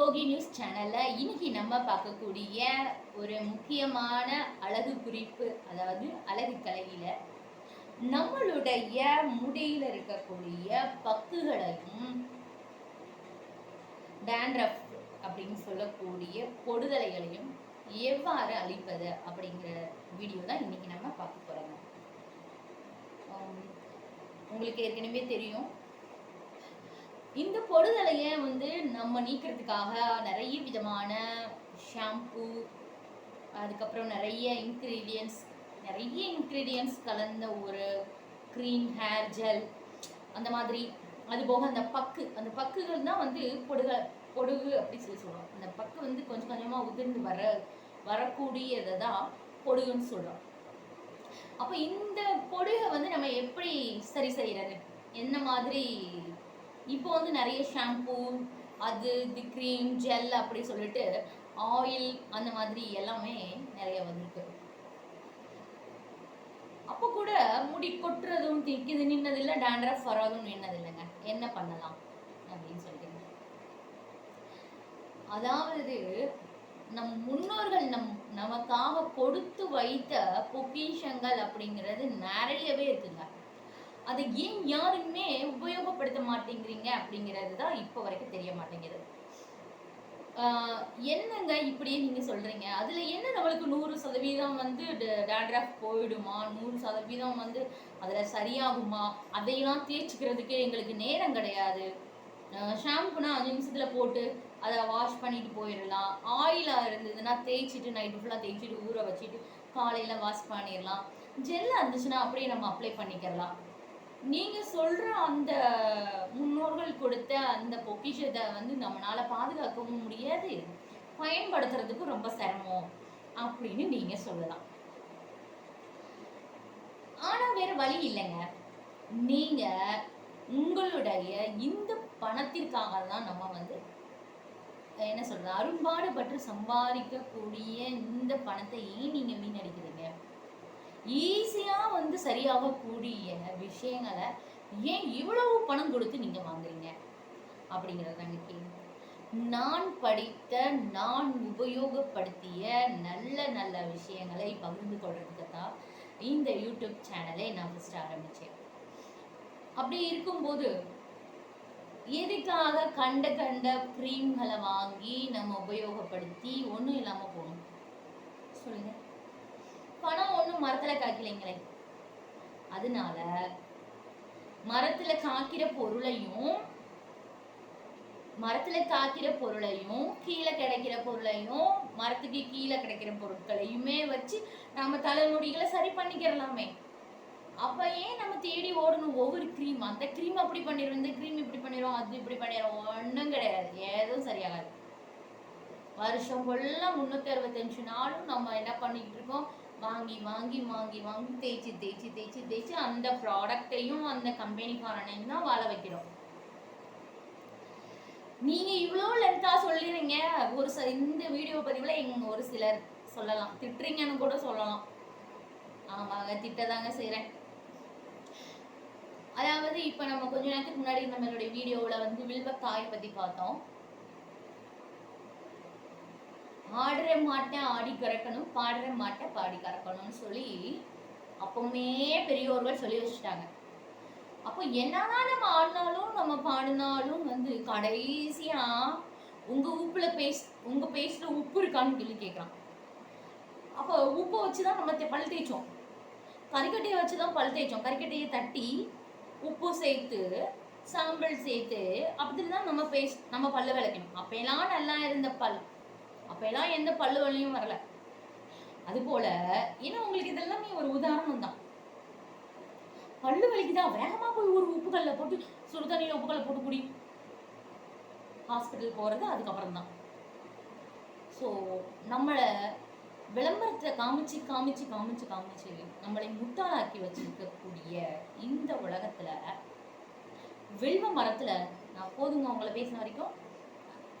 கோகி news சேனலில் இன்னைக்கு நம்ம பார்க்கக்கூடிய ஒரு முக்கியமான அழகு குறிப்பு அதாவது அழகு கலையில் நம்மளுடைய முடியில் இருக்கக்கூடிய பக்குகளையும் டேண்ட்ரஃப் அப்படின்னு சொல்லக்கூடிய பொடுதலைகளையும் எவ்வாறு அழிப்பது அப்படிங்கிற வீடியோ தான் இன்னைக்கு நம்ம பார்க்க போகிறோங்க உங்களுக்கு ஏற்கனவே தெரியும். இந்த பொடுதலையை வந்து நம்ம நீக்கிறதுக்காக நிறைய விதமான ஷாம்பு அதுக்கப்புறம் நிறைய இன்க்ரீடியன்ஸ் நிறைய இன்க்ரீடியன்ஸ் கலந்த ஒரு க்ரீம் ஹேர் ஜெல் அந்த மாதிரி. அது போக அந்த பக்கு அந்த பக்குகள் தான் வந்து பொடுக பொடுகு அப்படி சொல்லி சொல்கிறோம் அந்த பக்கு வந்து கொஞ்சம் கொஞ்சமாக உதிர்ந்து வர வரக்கூடியதை தான் பொடுகுன்னு சொல்கிறோம் அப்போ இந்த பொடுகை வந்து நம்ம எப்படி சரி செய்கிறது என்ன மாதிரி இப்போ வந்து நிறைய ஷாம்பூ அது இது க்ரீம் ஜெல் அப்படி சொல்லிட்டு ஆயில் அந்த மாதிரி எல்லாமே நிறைய வந்திருக்கு. அப்போ கூட முடி கொட்டுறதும் திக்குது நின்னதில்லை டேண்ட்ரஃப் வராதும் நின்னதில்லைங்க. என்ன பண்ணலாம் அப்படின்னு சொல்லிட்டு. அதாவது நம் முன்னோர்கள் நம் நமக்காக கொடுத்து வைத்த பொக்கிஷங்கள் அப்படிங்கிறது நிறையவே இருக்குங்க. அதை ஏன் யாருமே உபயோகப்படுத்த மாட்டேங்கிறீங்க அப்படிங்கிறது தான் இப்போ வரைக்கும் தெரிய மாட்டேங்குது. என்னங்க இப்படியே நீங்கள் சொல்கிறீங்க அதில் என்ன நம்மளுக்கு நூறு சதவீதம் வந்து டேண்ட்ராஃப் போயிடுமா? நூறு சதவீதம் வந்து அதில் சரியாகுமா? அதையெல்லாம் தேய்ச்சிக்கிறதுக்கு எங்களுக்கு நேரம் கிடையாது. ஷாம்புனா அஞ்சு நிமிஷத்தில் போட்டு அதை வாஷ் பண்ணிட்டு போயிடலாம். ஆயிலாக இருந்ததுன்னா தேய்ச்சிட்டு நைட்டு ஃபுல்லாக தேய்ச்சிட்டு ஊற வச்சுட்டு காலையில் வாஷ் பண்ணிடலாம். ஜெல்லாக இருந்துச்சுன்னா அப்படியே நம்ம அப்ளை பண்ணிக்கிறலாம் நீங்கள் சொல்கிற அந்த முன்னோர்கள் கொடுத்த அந்த பொக்கிஷத்தை வந்து நம்மளால பாதுகாக்கவும் முடியாது பயன்படுத்துறதுக்கும் ரொம்ப சிரமம் அப்படின்னு நீங்கள் சொல்லலாம். ஆனால் வேற வழி இல்லைங்க. நீங்கள் உங்களுடைய இந்த பணத்திற்காக தான் நம்ம வந்து என்ன சொல்றது அரும்பாடுபட்டு சம்பாதிக்கக்கூடிய இந்த பணத்தை ஏன் நீங்க வீணடிக்கிறீங்க? சரியாக கூடிய விஷயங்களை ஏன் இவ்வளவு பணம் கொடுத்து நீங்க வாங்குறீங்க? அப்படிங்கிறதாங்க கேள்வி நான் படித்த நான் உபயோகப்படுத்திய நல்ல நல்ல விஷயங்களை பகிர்ந்து கொள்றதுக்கு தான் இந்த யூடியூப் சேனலை நான் ஃபஸ்ட் ஆரம்பித்தேன் அப்படி இருக்கும்போது எதுக்காக கண்ட கண்ட க்ரீம்களை வாங்கி நம்ம உபயோகப்படுத்தி ஒன்றும் இல்லாமல் போகணும்? சொல்லுங்க. பணம் ஒன்றும் மரத்தில் காய்க்கலைங்களே அதனால மரத்தில் காக்கிற பொருளையும் மரத்தில் காக்கிற பொருளையும் கீழே கிடைக்கிற பொருளையும் மரத்துக்கு கீழே கிடைக்கிற பொருட்களையுமே வச்சு நம்ம தலைமுடிகளை சரி பண்ணிக்கிறலாமே. அப்போ ஏன் நம்ம தேடி ஓடணும் ஒவ்வொரு க்ரீம் அந்த க்ரீம் அப்படி பண்ணிடுவோம் இந்த க்ரீம் இப்படி பண்ணிடுவோம் அது இப்படி பண்ணிடுவோம் ஒன்றும் கிடையாது. ஏதும் சரியாகாது. வருஷம் ஃபுல்லாக முந்நூற்றி அறுபத்தஞ்சு நாளும் நம்ம என்ன பண்ணிக்கிட்டு இருக்கோம்? வாங்கி வாங்கி வாங்கி வாங்கி தேய்ச்சி தேய்ச்சி தேய்ச்சி தேய்ச்சி அந்த ப்ராடக்டையும் அந்த கம்பெனிக்காரனையும் தான் வாழ வைக்கிறோம். நீங்க இவ்வளோ லென்த்தா சொல்லிடுறீங்க ஒரு சில இந்த வீடியோ பதிவில் எங்க ஒரு சிலர் சொல்லலாம். திட்டுறீங்கன்னு கூட சொல்லலாம். ஆமாங்க திட்டதாங்க செய்கிறேன் அதாவது இப்போ நம்ம கொஞ்ச நேரத்துக்கு முன்னாடி நம்மளுடைய வீடியோவில் வந்து வில்வக்காய் பற்றி பார்த்தோம். ஆடுற மாட்டை ஆடி கறக்கணும் பாடுற மாட்டை பாடி கறக்கணும்னு சொல்லி அப்பவுமே பெரியோர்கள் சொல்லி வச்சுட்டாங்க. அப்போ என்னதான் நம்ம ஆடினாலும் நம்ம பாடினாலும் வந்து கடைசியா உங்க உப்புல பேஸ்ட் உங்க பேஸ்ட்ல உப்பு இருக்கான்னு சொல்லி கேட்குறான் அப்போ உப்பை வச்சு தான் நம்ம பல் தேய்ச்சோம். கறிக்கட்டையை வச்சு தான் பல் தேய்ச்சோம். கறிக்கட்டையை தட்டி உப்பு சேர்த்து சாம்பல் சேர்த்து அப்படி தான் நம்ம பேஸ்ட் நம்ம பல்ல விளக்கணும். அப்பெல்லாம் நல்லா இருந்த பல். அப்பெல்லாம் எந்த பல்லு வலியும் வரல. அதுபோல ஏன்னா உங்களுக்கு இதெல்லாமே ஒரு உதாரணம் தான் பல்லு வலிக்குதா? வேகமா போய் ஒரு உப்புக்கல்ல போட்டு சுடு தண்ணியில உப்புக்கல்ல போட்டு குடி. ஹாஸ்பிட்டல் போறது அதுக்கப்புறம் தான் ஸோ நம்மளை விளம்பரத்தை காமிச்சு காமிச்சு காமிச்சு காமிச்சு நம்மளை முட்டாளாக்கி வச்சிருக்கக்கூடிய இந்த உலகத்துல வில்வ மரத்துல நான் போதுங்க உங்களை பேசின வரைக்கும்.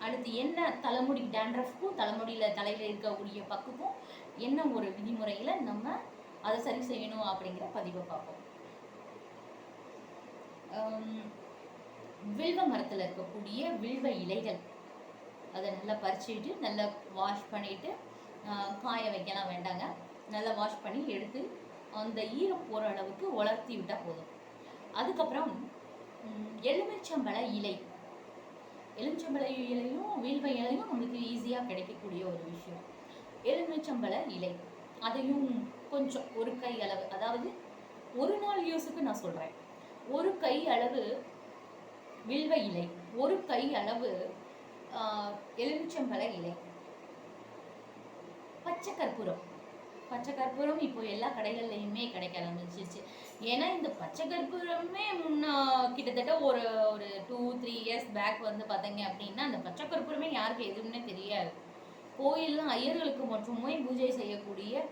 அடுத்து என்ன தலைமுடி டேண்ட்ரஃப்க்கும் தலைமுடியில் தலையில் இருக்கக்கூடிய பக்குக்கும் என்ன ஒரு விதிமுறையில் நம்ம அதை சரி செய்யணும் அப்படிங்கிற பதிவை பார்ப்போம். வில்வ மரத்தில் இருக்கக்கூடிய வில்வ இலைகள் அதை நல்லா பறிச்சுட்டு நல்லா வாஷ் பண்ணிவிட்டு காய வைக்கலாம் வேண்டாங்க. நல்லா வாஷ் பண்ணி எடுத்து அந்த ஈரம் போகிற அளவுக்கு உலர்த்தி விட்டால் போதும். அதுக்கப்புறம் எலுமிச்சம்பழ இலை எலுமிச்சம்பழ இலையும் வீழ்வை இலையும் நம்மளுக்கு ஈஸியாக கிடைக்கக்கூடிய ஒரு விஷயம். எலுமிச்சம்பழ இலை. அதையும் கொஞ்சம் ஒரு கை அளவு அதாவது ஒரு நாள் யூஸுக்கு நான் சொல்கிறேன் ஒரு கை அளவு வில்வ இலை ஒரு கை அளவு எலுமிச்சம்பழ இலை. பச்சை கற்பூரம். பச்சை கற்பூரம் இப்போ எல்லா கடைகள்லையுமே கிடைக்க ஆரம்பிச்சிருச்சு. ஏன்னா இந்த பச்சை கற்பூரமே முன்ன கிட்டத்தட்ட ஒரு ஒரு டூ த்ரீ இயர்ஸ் பேக் வந்து பார்த்தீங்க அப்படின்னா அந்த பச்சை கற்பூரமே யாருக்கு எதுவுமே தெரியாது. கோயில்லாம் ஐயர்களுக்கு மட்டுமே பூஜை செய்யக்கூடிய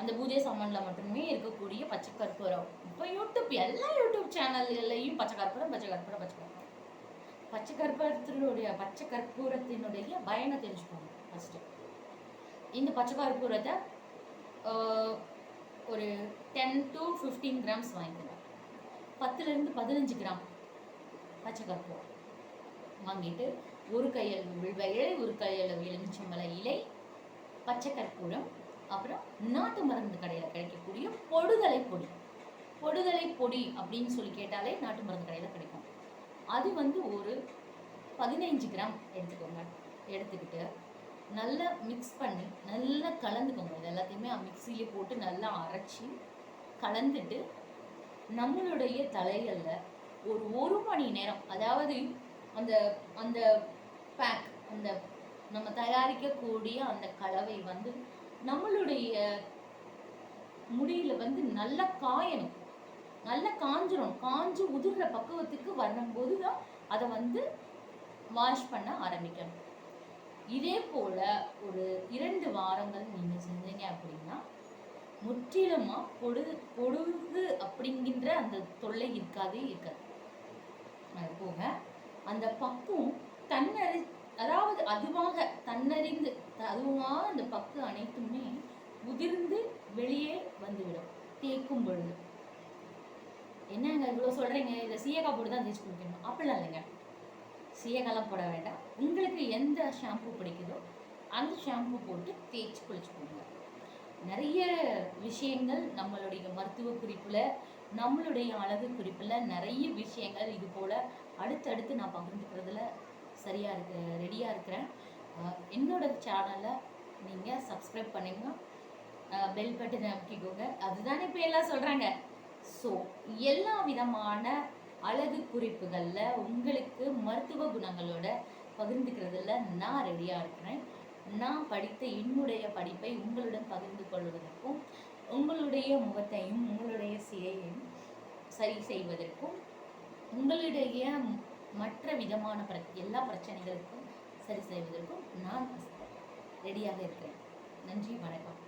அந்த பூஜை சாமானில் மட்டுமே இருக்கக்கூடிய பச்சை கற்பூரம். இப்போ யூடியூப் எல்லா யூடியூப் சேனல்லையும் பச்சை கற்பூரம் பச்சை கற்பூரம் பச்சை கற்பூரம். பச்சை கற்பூரத்தினுடைய பச்சை கற்பூரத்தினுடைய பயனை தெரிஞ்சுக்கோங்க ஃபஸ்ட்டு இந்த பச்சை கற்பூரத்தை ஒரு டென் டு ஃபிஃப்டீன் கிராம்ஸ் வாங்கிக்கணும். பத்துலேருந்து பதினஞ்சு கிராம் பச்சை கற்பூரம் வாங்கிட்டு ஒரு கையளவு வில்வ இலை ஒரு கையளவு எலுமிச்சம்பழ இலை பச்சை கற்பூரம் அப்புறம் நாட்டு மருந்து கடையில் கிடைக்கக்கூடிய பொடுதலை பொடி. பொடுதலை பொடி அப்படின்னு சொல்லி கேட்டாலே நாட்டு மருந்து கடையில் கிடைக்கும். அது வந்து ஒரு பதினைஞ்சு கிராம் எடுத்துக்கோங்க. எடுத்துக்கிட்டு நல்லா மிக்ஸ் பண்ணி நல்லா கலந்துக்கோங்க. இது எல்லாத்தையுமே மிக்சியிலே போட்டு நல்லா அரைச்சி கலந்துட்டு நம்மளுடைய தலைகளில் ஒரு ஒரு மணி நேரம் அதாவது அந்த அந்த பேக் அந்த நம்ம தயாரிக்கக்கூடிய அந்த கலவை வந்து நம்மளுடைய முடியில் வந்து நல்லா காயணும். நல்லா காஞ்சிரும். காஞ்சு உதிர்ற பக்குவத்துக்கு வரும்போது தான் அதை வந்து வாஷ் பண்ண ஆரம்பிக்கணும். இதே போல் ஒரு இரண்டு வாரங்கள் நீங்கள் செஞ்சீங்க அப்படின்னா முற்றிலுமாக பொழுது பொழுது அப்படிங்கின்ற அந்த தொல்லை இருக்காதே இருக்காது. அது போக அந்த பக்குவம் தன்னறி அதாவது அதுவாக தன்னறிந்து அதுவாக அந்த பக்கு அனைத்துமே உதிர்ந்து வெளியே வந்துவிடும் தேய்க்கும் பொழுது. என்னங்க இவ்வளோ சொல்கிறீங்க இதை சீயக்காய் போட்டு தான் தேய்ச்சி குடிக்கணும் அப்படிலாம் இல்லைங்க. சீயகாலம் போட வேண்டாம். உங்களுக்கு எந்த ஷாம்பு பிடிக்குதோ அந்த ஷாம்பு போட்டு தேய்ச்சி குளிச்சுக்கோங்க நிறைய விஷயங்கள் நம்மளுடைய மருத்துவ குறிப்பில் நம்மளுடைய அழகு குறிப்பில் நிறைய விஷயங்கள் இது போல் அடுத்தடுத்து நான் பகிர்ந்துக்கிறதுல சரியாக இருக்க ரெடியாக இருக்கிறேன். என்னோட சேனலை நீங்கள் சப்ஸ்கிரைப் பண்ணுங்க. பெல் பட்டன் அமைக்கிக்கோங்க. அதுதானே இப்போ எல்லாம் சொல்கிறாங்க ஸோ எல்லா விதமான அழகு குறிப்புகளில் உங்களுக்கு மருத்துவ குணங்களோட பகிர்ந்துக்கிறதுல நான் ரெடியாக இருக்கிறேன். நான் படித்த என்னுடைய படிப்பை உங்களுடன் பகிர்ந்து கொள்வதற்கும் உங்களுடைய முகத்தையும் உங்களுடைய சிறையையும் சரி செய்வதற்கும் உங்களுடைய மற்ற விதமான பிர எல்லா பிரச்சனைகளுக்கும் சரி செய்வதற்கும் நான் ரெடியாக இருக்கிறேன். நன்றி வணக்கம்.